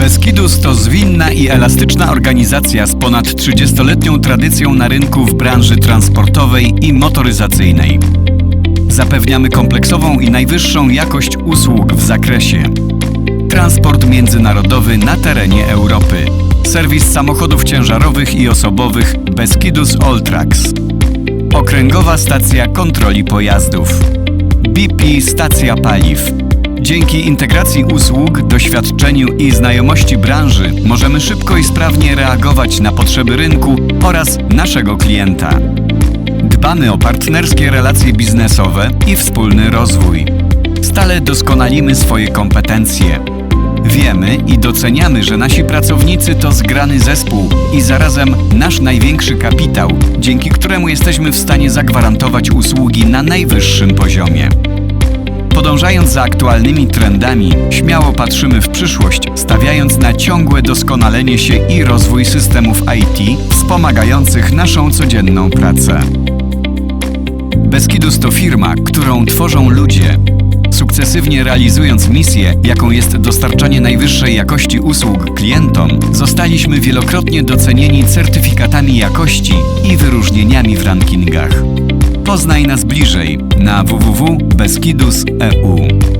Beskidus to zwinna i elastyczna organizacja z ponad 30-letnią tradycją na rynku w branży transportowej i motoryzacyjnej. Zapewniamy kompleksową i najwyższą jakość usług w zakresie transport międzynarodowy na terenie Europy, serwis samochodów ciężarowych i osobowych Beskidus Alltrax, okręgowa stacja kontroli pojazdów, BP stacja paliw. Dzięki integracji usług, doświadczeniu i znajomości branży możemy szybko i sprawnie reagować na potrzeby rynku oraz naszego klienta. Dbamy o partnerskie relacje biznesowe i wspólny rozwój. Stale doskonalimy swoje kompetencje. Wiemy i doceniamy, że nasi pracownicy to zgrany zespół i zarazem nasz największy kapitał, dzięki któremu jesteśmy w stanie zagwarantować usługi na najwyższym poziomie. Podążając za aktualnymi trendami, śmiało patrzymy w przyszłość, stawiając na ciągłe doskonalenie się i rozwój systemów IT wspomagających naszą codzienną pracę. Beskidus to firma, którą tworzą ludzie. Sukcesywnie realizując misję, jaką jest dostarczanie najwyższej jakości usług klientom, zostaliśmy wielokrotnie docenieni certyfikatami jakości i wyróżnieniami w rankingach. Poznaj nas bliżej na www.beskidus.eu.